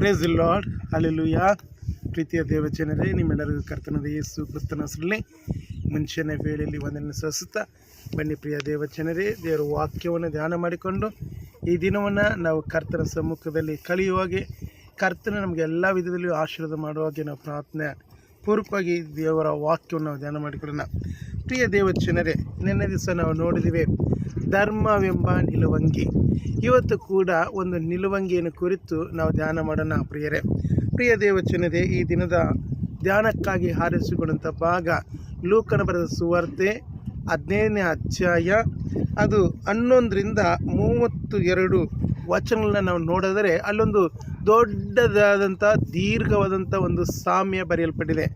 Praise lord ಯಾ ಪ್ರೀತಿಯ ದೇವಚನರೇ ನಿಮ್ಮೆಲ್ಲರಿಗೂ ಕರ್ತನದ ಯೇಸು ಕ್ರಿಸ್ತನ ಹೆಸರಲ್ಲಿ ಮುಂಚೆನೇ ವೇಳೆಯಲ್ಲಿ ಒಂದನ್ನು ಸಹಿಸುತ್ತಾ ಬನ್ನಿ ಪ್ರಿಯ ದೇವಜನರೇ ದೇವರ ವಾಕ್ಯವನ್ನು ಧ್ಯಾನ ಮಾಡಿಕೊಂಡು ಈ ದಿನವನ್ನು ನಾವು ಕರ್ತನ ಸಮ್ಮುಖದಲ್ಲಿ ಕಳೆಯುವಾಗೆ ಕರ್ತನ ನಮಗೆ ಎಲ್ಲ ವಿಧದಲ್ಲಿಯೂ ಆಶೀರ್ವಾದ ಮಾಡುವಾಗೆ ನಾವು ಪ್ರಾರ್ಥನೆ ಪೂರ್ವಕವಾಗಿ ದೇವರ ವಾಕ್ಯವನ್ನು ಧ್ಯಾನ ಮಾಡಿಕೊಳ್ಳೋಣ. ಪ್ರಿಯ ದೇವಜನರೇ ನಿನ್ನೆ ದಿವಸ ನಾವು ನೋಡಿದಿವೆ ಧರ್ಮವೆಂಬ ನಿಲುವಂಗಿ. ಇವತ್ತು ಕೂಡ ಒಂದು ನಿಲುವಂಗಿಯನ್ನು ಕುರಿತು ನಾವು ಧ್ಯಾನ ಮಾಡೋಣ ಪ್ರಿಯರೇ. ಪ್ರಿಯ ದೇವಚನದೇ ಈ ದಿನದ ಧ್ಯಾನಕ್ಕಾಗಿ ಹಾರಿಸಿಕೊಂಡಂಥ ಭಾಗ ಲೂಕನ ಬರೆದ ಸುವಾರ್ತೆ ಹದಿನೈದನೇ ಅಧ್ಯಾಯ, ಅದು ಹನ್ನೊಂದರಿಂದ ಮೂವತ್ತು ಎರಡು ವಚನಗಳನ್ನ ನಾವು ನೋಡಿದರೆ ಅಲ್ಲೊಂದು ದೊಡ್ಡದಾದಂಥ ದೀರ್ಘವಾದಂಥ ಒಂದು ಸಾಮ್ಯ ಬರೆಯಲ್ಪಟ್ಟಿದೆ.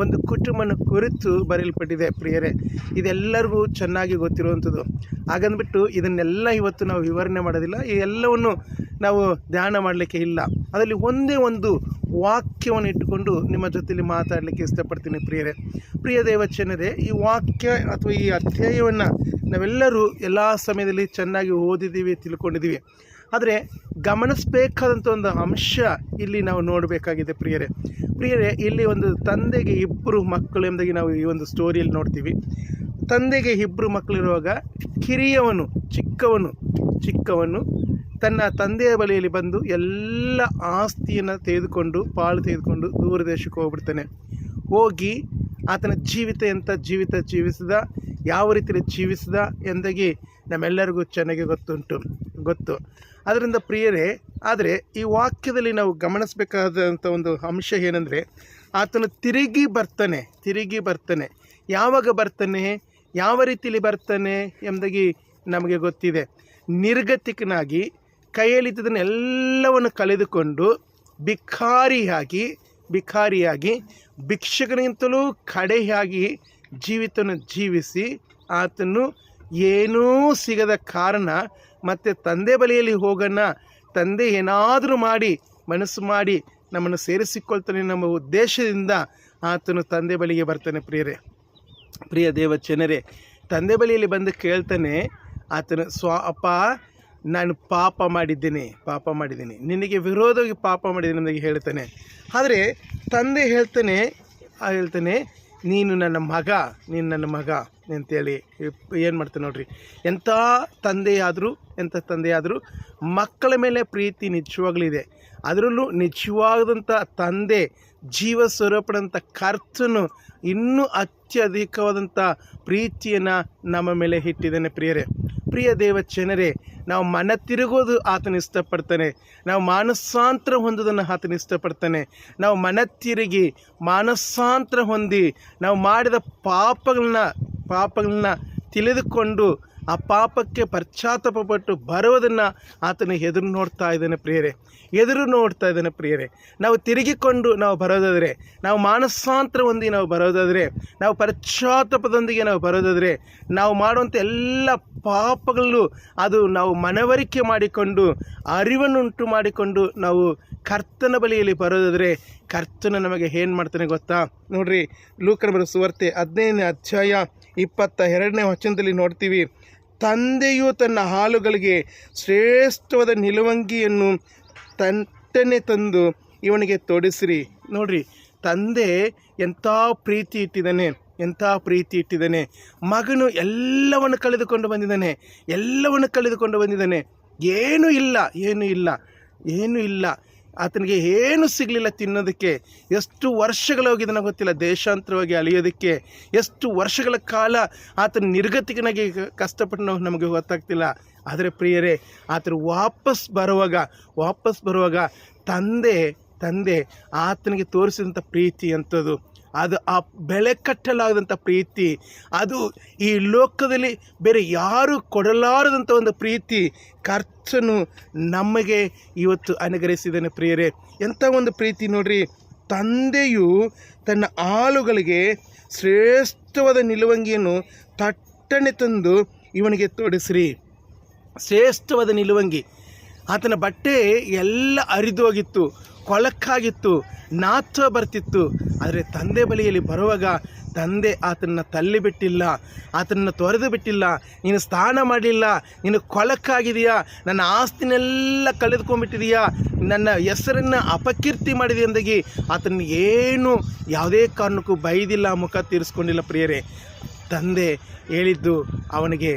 ಒಂದು ಕುಟುಂಬನ ಕುರಿತು ಬರೆಯಲ್ಪಟ್ಟಿದೆ ಪ್ರಿಯರೇ. ಇದೆಲ್ಲರಿಗೂ ಚೆನ್ನಾಗಿ ಗೊತ್ತಿರುವಂಥದ್ದು. ಹಾಗಂದ್ಬಿಟ್ಟು ಇದನ್ನೆಲ್ಲ ಇವತ್ತು ನಾವು ವಿವರಣೆ ಮಾಡೋದಿಲ್ಲ. ಈ ಎಲ್ಲವನ್ನು ನಾವು ಧ್ಯಾನ ಮಾಡಲಿಕ್ಕೆ ಇಲ್ಲ. ಅದರಲ್ಲಿ ಒಂದೇ ಒಂದು ವಾಕ್ಯವನ್ನು ಇಟ್ಟುಕೊಂಡು ನಿಮ್ಮ ಜೊತೆಯಲ್ಲಿ ಮಾತಾಡಲಿಕ್ಕೆ ಇಷ್ಟಪಡ್ತೀನಿ ಪ್ರಿಯರೇ. ಪ್ರಿಯ ದೇವಚನರೇ ಈ ವಾಕ್ಯ ಅಥವಾ ಈ ಅಧ್ಯಾಯವನ್ನು ನಾವೆಲ್ಲರೂ ಎಲ್ಲ ಸಮಯದಲ್ಲಿ ಚೆನ್ನಾಗಿ ಓದಿದ್ದೀವಿ, ತಿಳ್ಕೊಂಡಿದ್ದೀವಿ. ಆದರೆ ಗಮನಿಸಬೇಕಾದಂಥ ಒಂದು ಅಂಶ ಇಲ್ಲಿ ನಾವು ನೋಡಬೇಕಾಗಿದೆ ಪ್ರಿಯರೇ. ಪ್ರಿಯರೇ, ಇಲ್ಲಿ ಒಂದು ತಂದೆಗೆ ಇಬ್ಬರು ಮಕ್ಕಳು ಎಂಬುದಾಗಿ ನಾವು ಈ ಒಂದು ಸ್ಟೋರಿಯಲ್ಲಿ ನೋಡ್ತೀವಿ. ತಂದೆಗೆ ಇಬ್ಬರು ಮಕ್ಕಳಿರುವಾಗ ಕಿರಿಯವನು, ಚಿಕ್ಕವನು ಚಿಕ್ಕವನು ತನ್ನ ತಂದೆಯ ಬಳಿಯಲ್ಲಿ ಬಂದು ಎಲ್ಲ ಆಸ್ತಿಯನ್ನು ತೆಗೆದುಕೊಂಡು, ಪಾಳು ತೆಗೆದುಕೊಂಡು ದೂರ ದೇಶಕ್ಕೆ ಹೋಗ್ಬಿಡ್ತಾನೆ. ಹೋಗಿ ಆತನ ಜೀವಿತ ಎಂಥ ಜೀವಿತ ಜೀವಿಸಿದ, ಯಾವ ರೀತಿಯಲ್ಲಿ ಜೀವಿಸಿದ ಎಂದಾಗಿ ನಮ್ಮೆಲ್ಲರಿಗೂ ಚೆನ್ನಾಗಿ ಗೊತ್ತುಂಟು. ಗೊತ್ತು. ಅದರಿಂದ ಪ್ರಿಯರೇ, ಆದರೆ ಈ ವಾಕ್ಯದಲ್ಲಿ ನಾವು ಗಮನಿಸಬೇಕಾದಂಥ ಒಂದು ಅಂಶ ಏನಂದರೆ, ಆತನು ತಿರುಗಿ ಬರ್ತಾನೆ ತಿರುಗಿ ಬರ್ತಾನೆ. ಯಾವಾಗ ಬರ್ತಾನೆ? ಯಾವ ರೀತಿಯಲ್ಲಿ ಬರ್ತಾನೆ ಎಂಬುದಾಗಿ ನಮಗೆ ಗೊತ್ತಿದೆ. ನಿರ್ಗತಿಕನಾಗಿ ಕೈಯಲ್ಲಿದ್ದದನ್ನೆಲ್ಲವನ್ನು ಕಳೆದುಕೊಂಡು ಭಿಕಾರಿಯಾಗಿ ಭಿಖಾರಿಯಾಗಿ ಭಿಕ್ಷಕನಿಗಿಂತಲೂ ಕಡೆಯಾಗಿ ಜೀವಿತವನ್ನು ಜೀವಿಸಿ ಆತನು ಏನೂ ಸಿಗದ ಕಾರಣ ಮತ್ತು ತಂದೆ ಬಳಿಯಲ್ಲಿ ಹೋಗೋಣ ತಂದೆ ಏನಾದರೂ ಮಾಡಿ, ಮನಸ್ಸು ಮಾಡಿ ನಮ್ಮನ್ನು ಸೇರಿಸಿಕೊಳ್ತಾನೆ ನಮ್ಮ ಉದ್ದೇಶದಿಂದ ಆತನು ತಂದೆ ಬಳಿಗೆ ಬರ್ತಾನೆ ಪ್ರಿಯರೇ. ಪ್ರಿಯ ದೇವ ಜನರೇ ತಂದೆ ಬಳಿಯಲ್ಲಿ ಬಂದು ಕೇಳ್ತಾನೆ, ಆತನ ಸ್ವ, ಅಪ್ಪ, ನಾನು ಪಾಪ ಮಾಡಿದ್ದೇನೆ, ಪಾಪ ಮಾಡಿದ್ದೀನಿ. ನಿನಗೆ ವಿರೋಧವಾಗಿ ಪಾಪ ಮಾಡಿದ್ದೀನಿ ನನಗೆ ಹೇಳ್ತಾನೆ. ಆದರೆ ತಂದೆ ಹೇಳ್ತಾನೆ ಹೇಳ್ತಾನೆ, ನೀನು ನನ್ನ ಮಗ, ನೀನು ನನ್ನ ಮಗ. ಅಂತೇಳಿ ಏನು ಮಾಡ್ತಾನೆ ನೋಡ್ರಿ. ಎಂಥ ತಂದೆಯಾದರೂ ಎಂಥ ತಂದೆಯಾದರೂ ಮಕ್ಕಳ ಮೇಲೆ ಪ್ರೀತಿ ನಿಜವಾಗ್ಲಿದೆ. ಅದರಲ್ಲೂ ನಿಜವಾದಂಥ ತಂದೆ ಜೀವ ಸ್ವರೂಪದಂಥ ಕರ್ತನು ಇನ್ನೂ ಅತ್ಯಧಿಕವಾದಂಥ ಪ್ರೀತಿಯನ್ನು ನಮ್ಮ ಮೇಲೆ ಇಟ್ಟಿದ್ದಾನೆ ಪ್ರಿಯರೇ. ಪ್ರಿಯ ದೇವ ಜನರೇ, ನಾವು ಮನ ತಿರುಗೋದು ಆತನ ಇಷ್ಟಪಡ್ತಾನೆ. ನಾವು ಮಾನಸಾಂತರ ಹೊಂದೋದನ್ನು ಆತನ ಇಷ್ಟಪಡ್ತಾನೆ. ನಾವು ಮನ ತಿರುಗಿ ಮಾನಸಾಂತರ ಹೊಂದಿ ನಾವು ಮಾಡಿದ ಪಾಪಗಳನ್ನ ಪಾಪಗಳನ್ನ ತಿಳಿದುಕೊಂಡು ಆ ಪಾಪಕ್ಕೆ ಪಶ್ಚಾತ್ತಾಪಪಟ್ಟು ಬರೋದನ್ನು ಆತನ ಎದುರು ನೋಡ್ತಾ ಇದ್ದಾನೆ ಪ್ರಿಯರೇ. ಎದುರು ನೋಡ್ತಾ ಇದ್ದಾನೆ ಪ್ರಿಯರೇ. ನಾವು ತಿರುಗಿಕೊಂಡು ನಾವು ಬರೋದಾದರೆ, ನಾವು ಮಾನಸಾಂತರ ಹೊಂದಿ ನಾವು ಬರೋದಾದರೆ, ನಾವು ಪಶ್ಚಾತ್ತಾಪದೊಂದಿಗೆ ನಾವು ಬರೋದಾದರೆ, ನಾವು ಮಾಡುವಂಥ ಎಲ್ಲ ಪಾಪಗಳಲ್ಲೂ ಅದು ನಾವು ಮನವರಿಕೆ ಮಾಡಿಕೊಂಡು, ಅರಿವನ್ನುಂಟು ಮಾಡಿಕೊಂಡು ನಾವು ಕರ್ತನ ಬಳಿಯಲ್ಲಿ ಬರೋದಾದರೆ, ಕರ್ತನ ನಮಗೆ ಏನು ಮಾಡ್ತಾನೆ ಗೊತ್ತಾ? ನೋಡ್ರಿ, ಲೂಕನ ಬರೋ ಸುವಾರ್ತೆ ಹದಿನೈದನೇ ಅಧ್ಯಾಯ ಇಪ್ಪತ್ತ ಎರಡನೇ ವಚನದಲ್ಲಿ ನೋಡ್ತೀವಿ, ತಂದೆಯು ತನ್ನ ಹಾಲುಗಳಿಗೆ ಶ್ರೇಷ್ಠವಾದ ನಿಲುವಂಗಿಯನ್ನು ತಂಟನೆ ತಂದು ಇವನಿಗೆ ತೊಡಿಸ್ರಿ. ನೋಡ್ರಿ, ತಂದೆ ಎಂಥ ಪ್ರೀತಿ ಇಟ್ಟಿದ್ದಾನೆ, ಎಂಥ ಪ್ರೀತಿ ಇಟ್ಟಿದ್ದಾನೆ. ಮಗನು ಎಲ್ಲವನ್ನು ಕಳೆದುಕೊಂಡು ಬಂದಿದ್ದಾನೆ, ಎಲ್ಲವನ್ನು ಕಳೆದುಕೊಂಡು ಬಂದಿದ್ದಾನೆ. ಏನೂ ಇಲ್ಲ ಏನೂ ಇಲ್ಲ ಏನೂ ಇಲ್ಲ. ಆತನಿಗೆ ಏನು ಸಿಗಲಿಲ್ಲ ತಿನ್ನೋದಕ್ಕೆ? ಎಷ್ಟು ವರ್ಷಗಳು ಹೋಗಿದ್ದಾನೆ ಗೊತ್ತಿಲ್ಲ. ದೇಶಾಂತರವಾಗಿ ಅಲಿಯೋದಕ್ಕೆ ಎಷ್ಟು ವರ್ಷಗಳ ಕಾಲ ಆತನ ನಿರ್ಗತಿಕನಾಗಿ ಕಷ್ಟಪಟ್ಟು ನಾವು ನಮಗೆ ಗೊತ್ತಾಗ್ತಿಲ್ಲ. ಆದರೆ ಪ್ರಿಯರೇ, ಆತನು ವಾಪಸ್ ಬರುವಾಗ ವಾಪಸ್ ಬರುವಾಗ ತಂದೆ ತಂದೆ ಆತನಿಗೆ ತೋರಿಸಿದಂಥ ಪ್ರೀತಿ ಅಂಥದ್ದು. ಅದು ಆ ಬೆಲೆ ಕಟ್ಟಲಾಗದಂಥ ಪ್ರೀತಿ, ಅದು ಈ ಲೋಕದಲ್ಲಿ ಬೇರೆ ಯಾರು ಕೊಡಲಾರದಂಥ ಒಂದು ಪ್ರೀತಿ ಕರ್ತನು ನಮಗೆ ಇವತ್ತು ಅನುಗ್ರಹಿಸಿದ್ದಾನೆ ಪ್ರಿಯರೇ. ಎಂಥ ಒಂದು ಪ್ರೀತಿ ನೋಡ್ರಿ, ತಂದೆಯು ತನ್ನ ಆಳುಗಳಿಗೆ ಶ್ರೇಷ್ಠವಾದ ನಿಲುವಂಗಿಯನ್ನು ತಟ್ಟನೆ ತಂದು ಇವನಿಗೆ ತೊಡಿಸ್ರಿ. ಶ್ರೇಷ್ಠವಾದ ನಿಲುವಂಗಿ. ಆತನ ಬಟ್ಟೆ ಎಲ್ಲ ಹರಿದು ಹೋಗಿತ್ತು ಕೊಳಕಾಗಿತ್ತು ನಾಚ ಬರ್ತಿತ್ತು. ಆದರೆ ತಂದೆ ಬಳಿಯಲ್ಲಿ ಬರುವಾಗ ತಂದೆ ಆತನ ತಳ್ಳಿ ಬಿಟ್ಟಿಲ್ಲ ಆತನ ತೊರೆದು ಬಿಟ್ಟಿಲ್ಲ. ನೀನು ಸ್ನಾನ ಮಾಡಲಿಲ್ಲ, ನೀನು ಕೊಳಕ್ಕಾಗಿದೆಯಾ ನನ್ನ ಆಸ್ತಿನೆಲ್ಲ ಕಳೆದುಕೊಂಡ್ಬಿಟ್ಟಿದೆಯಾ ನನ್ನ ಹೆಸರನ್ನು ಅಪಕೀರ್ತಿ ಮಾಡಿದೆ ಅಂದಾಗಿ ಆತನ ಏನು, ಯಾವುದೇ ಕಾರಣಕ್ಕೂ ಬೈದಿಲ್ಲ, ಮುಖ ತೀರಿಸ್ಕೊಂಡಿಲ್ಲ ಪ್ರಿಯರೇ. ತಂದೆ ಹೇಳಿದ್ದು, ಅವನಿಗೆ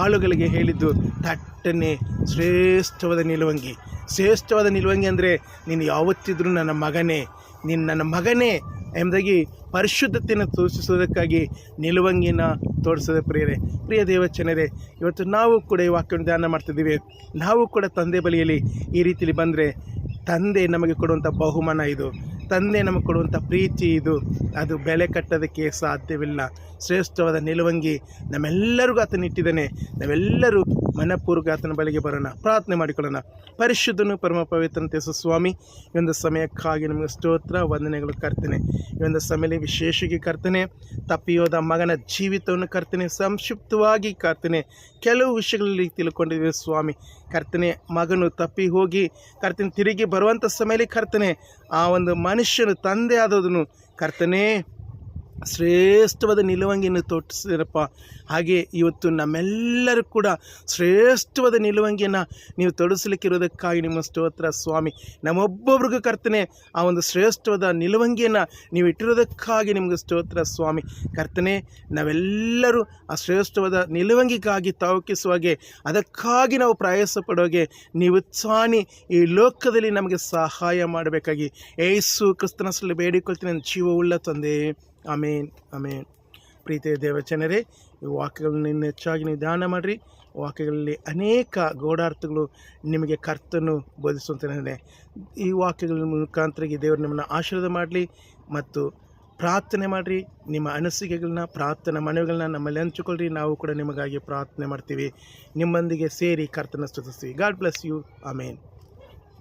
ಆಳುಗಳಿಗೆ ಹೇಳಿದ್ದು, ತಟ್ಟನೆ ಶ್ರೇಷ್ಠವಾದ ನಿಲುವಂಗಿ. ಶ್ರೇಷ್ಠವಾದ ನಿಲುವಂಗಿ ಅಂದರೆ ನೀನು ಯಾವತ್ತಿದ್ರೂ ನನ್ನ ಮಗನೇ. ನೀನು ನನ್ನ ಮಗನೇ ಎಂಬುದಾಗಿ ಪರಿಶುದ್ಧತೆಯನ್ನು ತೋರಿಸುವುದಕ್ಕಾಗಿ ನಿಲುವಂಗಿನ ತೋರಿಸೋದೇ ಪ್ರಿಯರೇ. ಪ್ರಿಯ ದೇವಚನರೇ ಇವತ್ತು ನಾವು ಕೂಡ ಈ ವಾಕ್ಯವನ್ನು ಧ್ಯಾನ ಮಾಡ್ತಿದ್ದೀವಿ. ನಾವು ಕೂಡ ತಂದೆ ಬಳಿಯಲ್ಲಿ ಈ ರೀತಿಲಿ ಬಂದರೆ ತಂದೆ ನಮಗೆ ಕೊಡುವಂಥ ಬಹುಮಾನ ಇದು. ತಂದೆ ನಮಗೆ ಕೊಡುವಂಥ ಪ್ರೀತಿ ಇದು. ಅದು ಬೆಲೆ ಕಟ್ಟೋದಕ್ಕೆ ಸಾಧ್ಯವಿಲ್ಲ. ಶ್ರೇಷ್ಠವಾದ ನಿಲುವಂಗಿ ನಮ್ಮೆಲ್ಲರಿಗೂ ಆತನಿಟ್ಟಿದ್ದಾನೆ. ನಾವೆಲ್ಲರೂ ಮನಪೂರ್ವಕ ಆತನ ಬಳಿಗೆ ಬರೋಣ. ಪ್ರಾರ್ಥನೆ ಮಾಡಿಕೊಳ್ಳೋಣ. ಪರಿಶುದ್ಧನು ಪರಮ ಪವಿತ್ರಂತೆ ಸ್ವಾಮಿ ಈ ಒಂದು ಸಮಯಕ್ಕಾಗಿ ನಿಮಗೆ ಸ್ತೋತ್ರ, ವಂದನೆಗಳು ಕರ್ತೇನೆ. ಈ ಒಂದು ಸಮಯದಲ್ಲಿ ವಿಶೇಷವಾಗಿ ಕರ್ತೇನೆ ತಪ್ಪಿಯೋದ ಮಗನ ಜೀವಿತವನ್ನು ಕರ್ತೇನೆ, ಸಂಕ್ಷಿಪ್ತವಾಗಿ ಕರ್ತೇನೆ. ಕೆಲವು ವಿಷಯಗಳಲ್ಲಿ ತಿಳ್ಕೊಂಡಿದ್ದೀವಿ ಸ್ವಾಮಿ. ಕರ್ತನೆ, ಮಗನು ತಪ್ಪಿ ಹೋಗಿ ಕರ್ತನೆ ತಿರುಗಿ ಬರುವಂಥ ಸಮಯದಲ್ಲಿ ಕರ್ತನೆ. ಆ ಒಂದು ಮನುಷ್ಯನು ತಂದೆ ಆದದನು ಕರ್ತನೆ. ಶ್ರೇಷ್ಠವಾದ ನಿಲುವಂಗಿಯನ್ನು ತೋರಿಸಿದ್ರಪ್ಪ. ಹಾಗೆ ಇವತ್ತು ನಮ್ಮೆಲ್ಲರೂ ಕೂಡ ಶ್ರೇಷ್ಠವಾದ ನಿಲುವಂಗಿಯನ್ನು ನೀವು ತೊಡಸಲಿಕ್ಕಿರೋದಕ್ಕಾಗಿ ನಿಮ್ಮ ಸ್ತೋತ್ರ, ಸ್ವಾಮಿ. ನಮ್ಮೊಬ್ಬೊಬ್ರಿಗೂ ಕರ್ತನೆ, ಆ ಒಂದು ಶ್ರೇಷ್ಠವಾದ ನಿಲುವಂಗಿಯನ್ನು ನೀವು ಇಟ್ಟಿರೋದಕ್ಕಾಗಿ ನಿಮಗೆ ಸ್ತೋತ್ರ, ಸ್ವಾಮಿ. ಕರ್ತನೆ, ನಾವೆಲ್ಲರೂ ಆ ಶ್ರೇಷ್ಠವಾದ ನಿಲುವಂಗಿಗಾಗಿ ತಾವಕಿಸುವಾಗೆ ಅದಕ್ಕಾಗಿ ನಾವು ಪ್ರಯಾಸ ಪಡೋಗೆ ನೀವು ಸ್ವಾಮಿ ಈ ಲೋಕದಲ್ಲಿ ನಮಗೆ ಸಹಾಯ ಮಾಡಬೇಕಾಗಿ. ಏಸು ಕ್ರಿಸ್ತನಸಲ್ಲಿ ಬೇಡಿಕೊಳ್ತೀನಿ ನನ್ನ ಜೀವವುಳ್ಳ ತಂದೆ. ಅಮೇನ್ ಅಮೇನ್ ಪ್ರೀತಿಯ ದೇವಚನರೇ, ಈ ವಾಕ್ಯಗಳನ್ನ ಹೆಚ್ಚಾಗಿ ನೀವು ಧ್ಯಾನ ಮಾಡಿರಿ. ವಾಕ್ಯಗಳಲ್ಲಿ ಅನೇಕ ಗೋಡಾರ್ಥಗಳು ನಿಮಗೆ ಕರ್ತನು ಬೋಧಿಸುವಂತೆ ಈ ವಾಕ್ಯಗಳ ಮುಖಾಂತರ ದೇವರು ನಿಮ್ಮನ್ನು ಆಶೀರ್ವಾದ ಮಾಡಲಿ ಮತ್ತು ಪ್ರಾರ್ಥನೆ ಮಾಡಿರಿ. ನಿಮ್ಮ ಅನಿಸಿಕೆಗಳನ್ನ, ಪ್ರಾರ್ಥನಾ ಮನವಿಗಳನ್ನ ನಮ್ಮಲ್ಲಿ ಹಂಚಿಕೊಳ್ಳ್ರಿ. ನಾವು ಕೂಡ ನಿಮಗಾಗಿ ಪ್ರಾರ್ಥನೆ ಮಾಡ್ತೀವಿ. ನಿಮ್ಮೊಂದಿಗೆ ಸೇರಿ ಕರ್ತನ ಸ್ತುತಿಸ್ತೀವಿ. God bless you. ಅಮೇನ್